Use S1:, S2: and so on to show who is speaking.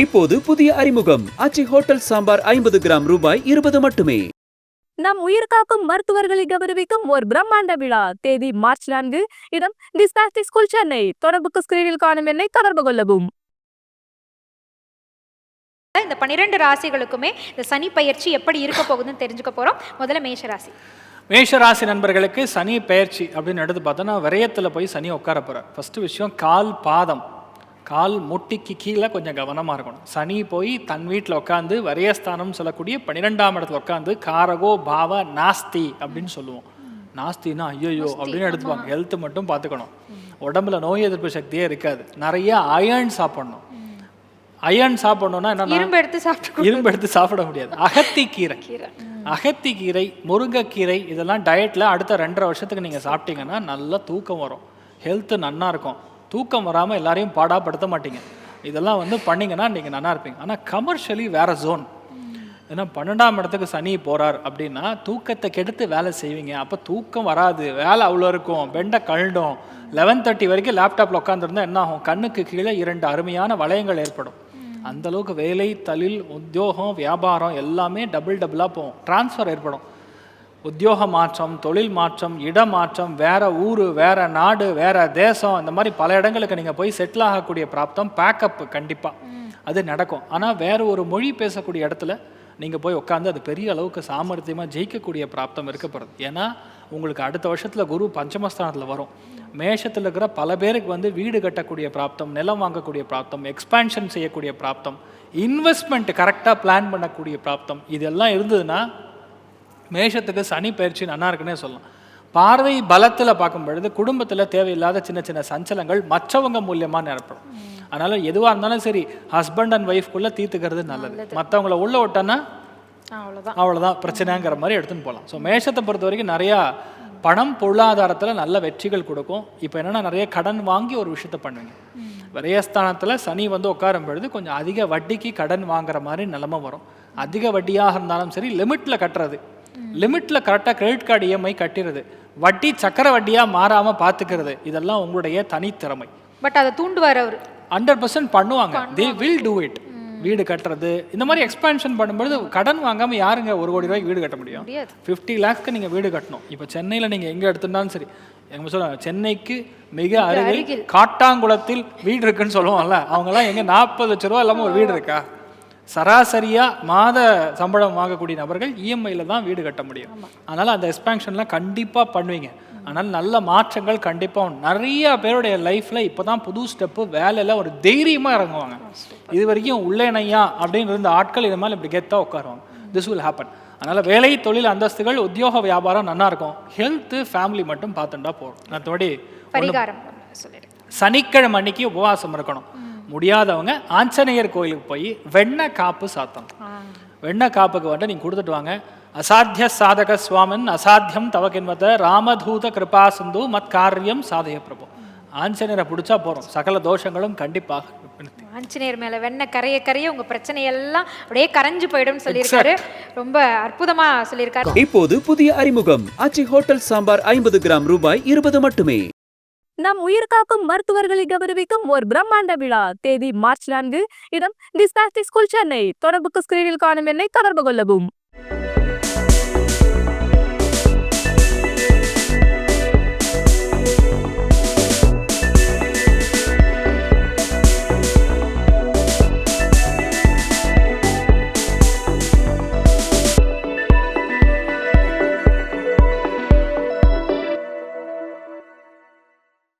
S1: இப்போது புதிய அறிமுகம். ஆச்சி ஹோட்டல் சாம்பார் ஐம்பது கிராம் ரூபாய் இருபது மட்டுமே.
S2: நம் உயிர் காக்கும் மருத்துவர்களை கௌரவிக்கும் ஒரு பிரம்மாண்ட விழா. தேதி மார்ச் நான்கு. இடம் டிஸ்பாஸ்டிக் ஸ்கூல் சென்னை. தொடர்புக்கு ஸ்கிரீனில் காணும் எண்ணை தொடர்பு கொள்ளவும்.
S3: இந்த பன்னிரெண்டு ராசிகளுக்குமே இந்த சனி பயிற்சி எப்படி இருக்க போகுதுன்னு தெரிஞ்சுக்க போறோம். முதல்ல மேஷ ராசி
S4: மேஷராசி நண்பர்களுக்கு சனி பெயர்ச்சி அப்படின்னு எடுத்து பார்த்தோன்னா விரயத்தில் போய் சனி உட்கார போகிறார் ஃபஸ்ட்டு விஷயம் கால் பாதம். கால் முட்டிக்கு கீழே கொஞ்சம் கவனமாக இருக்கணும். சனி போய் தன் வீட்டில் உட்காந்து வரையஸ்தானம் சொல்லக்கூடிய பன்னிரெண்டாம் இடத்துல உட்காந்து காரகோ பாவ நாஸ்தி அப்படின்னு சொல்லுவோம். நாஸ்தினா ஐயோ அப்படின்னு எடுத்துப்பாங்க. ஹெல்த் மட்டும் பார்த்துக்கணும். உடம்புல நோய் எதிர்ப்பு சக்தியே இருக்காது. நிறைய அயர்ன் சாப்பிடணும். அயர்ன் சாப்பிடணும்னா என்னன்னா
S3: இரும்பு எடுத்து சாப்பிட்டு
S4: இரும்பு எடுத்து சாப்பிட முடியாது. அகத்தி கீரை. அகத்தி கீரை. முருங்கைக்கீரை இதெல்லாம் டயட்டில் அடுத்த ரெண்டரை வருஷத்துக்கு நீங்கள் சாப்பிட்டீங்கன்னா நல்லா தூக்கம் வரும். ஹெல்த்து நன்னா இருக்கும். தூக்கம் வராமல் எல்லாரையும் பாடாப்படுத்த மாட்டீங்க. இதெல்லாம் வந்து பண்ணிங்கன்னா நீங்கள் நல்லா இருப்பீங்க. ஆனால் கமர்ஷியலி வேற ஜோன் ஏன்னா பன்னெண்டாம் இடத்துக்கு சனி போகிறார் அப்படின்னா தூக்கத்தை கெடுத்து வேலை செய்வீங்க. அப்போ தூக்கம் வராது. வேலை அவ்வளோ இருக்கும். பெண்டை கழண்டும். லெவன் தேர்ட்டி வரைக்கும் லேப்டாப்பில் உட்காந்துருந்தா என்ன ஆகும்? கண்ணுக்கு கீழே இரண்டு அருமையான வளையங்கள் ஏற்படும். அந்த அளவுக்கு வேலை தலில் உத்தியோகம் வியாபாரம் எல்லாமே டபுள் டபுளாக போகும். ட்ரான்ஸ்ஃபர் ஏற்படும். உத்தியோக மாற்றம் தொழில் மாற்றம் இட மாற்றம் வேற ஊர் வேற நாடு வேற தேசம் இந்த மாதிரி பல இடங்களுக்கு நீங்கள் போய் செட்டில் ஆகக்கூடிய பிராப்தம் பேக்கப் கண்டிப்பாக அது நடக்கும். ஆனால் வேற ஒரு மொழி பேசக்கூடிய இடத்துல நீங்கள் போய் உட்காந்து அது பெரிய அளவுக்கு சாமர்த்தியமாக ஜெயிக்கக்கூடிய பிராப்தம் இருக்க போகிறது ஏன்னா உங்களுக்கு அடுத்த வருஷத்தில் குரு பஞ்சமஸ்தானத்தில் வரும். மேஷத்தில் இருக்கிற பல பேருக்கு வந்து வீடு கட்டக்கூடிய பிராப்தம் நிலம் வாங்கக்கூடிய பிராப்தம் எக்ஸ்பான்ஷன் செய்யக்கூடிய பிராப்தம் இன்வெஸ்ட்மெண்ட் கரெக்டாக பிளான் பண்ணக்கூடிய பிராப்தம் இதெல்லாம் இருந்ததுன்னா மேஷத்துக்கு சனி பயிற்சி நல்லா இருக்குன்னே சொல்லலாம். பார்வை பலத்தில் பார்க்கும் பொழுது குடும்பத்தில் தேவையில்லாத சின்ன சின்ன சஞ்சலங்கள் மற்றவங்க மூலியமாக நிரப்படும் அதனால எதுவாக இருந்தாலும் சரி ஹஸ்பண்ட் அண்ட் ஒய்ஃப்குள்ளே தீர்த்துக்கிறது நல்லது. மற்றவங்கள உள்ள விட்டோன்னா
S3: அவ்வளவுதான்.
S4: அவ்வளோதான் பிரச்சனைங்கிற மாதிரி எடுத்துன்னு போகலாம் ஸோ மேஷத்தை பொறுத்த வரைக்கும் நிறையா பணம் பொருளாதாரத்தில் நல்ல வெற்றிகள் கொடுக்கும். இப்போ என்னென்னா நிறைய கடன் வாங்கி ஒரு விஷயத்த பண்ணுவீங்க. விரயஸ்தானத்தில் சனி வந்து உட்காரும் பொழுது கொஞ்சம் அதிக வட்டிக்கு கடன் வாங்குற மாதிரி நிலமை வரும். அதிக வட்டியாக இருந்தாலும் சரி லிமிட்டில் கட்டுறது. லிமிட்டில் கரெக்டாக கிரெடிட் கார்டு இஎம்ஐ கட்டிடுறது வட்டி சக்கர வட்டியாக மாறாமல் பார்த்துக்கிறது இதெல்லாம் உங்களுடைய தனித்திறமை.
S3: பட் அதை தூண்டுவார் அவர்.
S4: ஹண்ட்ரட் பர்சன்ட் பண்ணுவாங்க. தே வில் டூ இட் வீடு கட்டுறது. இந்த மாதிரி எக்ஸ்பான்ஷன் பண்ணும்பொழுது கடன் வாங்காமல் யாருங்க ஒரு கோடி ரூபாய்க்கு வீடு கட்ட முடியும். ஃபிஃப்டி லேக்ஸ்க்கு நீங்கள் வீடு கட்டணும். இப்போ சென்னையில் நீங்கள் எங்கே எடுத்துட்டாலும் சரி. எங்க சொல்லுவாங்க சென்னைக்கு மிக அருகில் காட்டாங்குளத்தில் வீடு இருக்குன்னு சொல்லுவோம்ல. அவங்கெல்லாம் எங்கே நாற்பது லட்ச ரூபா இல்லாமல் ஒரு வீடு இருக்கா? சராசரியாக மாத சம்பளம் வாங்கக்கூடிய நபர்கள் இஎம்ஐயில் தான் வீடு கட்ட முடியும். அதனால் அந்த எக்ஸ்பான்ஷன்லாம் கண்டிப்பாக பண்ணுவீங்க. அதனால் நல்ல மாற்றங்கள் கண்டிப்பாக. நிறைய பேருடைய லைஃப்பில் இப்போ தான் புது ஸ்டெப்பு வேலையில் ஒரு தைரியமாக இறங்குவாங்க. இது வரைக்கும் உள்ளேனையா அப்படின்னு இருந்த ஆட்கள் இது மாதிரி இப்படி கெத்தாக உட்காருவாங்க. திஸ் வில் ஹேப்பன் அதனால் வேலை தொழில் அந்தஸ்துகள் உத்தியோக வியாபாரம் நல்லா இருக்கும். ஹெல்த்து ஃபேமிலி மட்டும் பார்த்துட்டா போதும். மற்றபடி சனிக்கிழமை அன்னைக்கு உபவாசம் இருக்கணும். முடியாதவங்க ஆஞ்சநேயர் கோயிலுக்கு போய் வெண்ணெய் காப்பு சாத்தணும். வெண்ணெய் காப்புக்கு வந்துட்டு நீங்கள் கொடுத்துட்டு வாங்க. அசாத்திய சாதக சுவாமன் அசாத்தியம் தவகின்வத ராமதூத கிருபா சிந்து மத் காரியம் சாதய பிரபு. ஆஞ்சநேயரை பிடிச்சா போகிறோம் சகல தோஷங்களும் கண்டிப்பாக.
S3: ஆஞ்சநேயர் மேல வெண்ணெய் கரைய கரைய உங்க பிரச்சனை எல்லாம் அப்படியே கரைஞ்சு போயிடும்னு சொல்லியிருக்காரு. ரொம்ப அற்புதமா சொல்லியிருக்காரு.
S1: இப்போது புதிய அறிமுகம். ஆச்சி ஹோட்டல் சாம்பார் ஐம்பது கிராம் ரூபாய் இருபது மட்டுமே.
S2: நம் உயிர் காக்கும் மருத்துவர்களை கௌரவிக்கும் ஒரு பிரம்மாண்ட விழா. தேதி மார்ச் நான்கு இடம் டிஸ்பாஸ்டிக் ஸ்கூல் சென்னை. தொடர்புக்கு ஸ்கிரீனில் காணும் எண்ணை தொடர்பு கொள்ளவும்.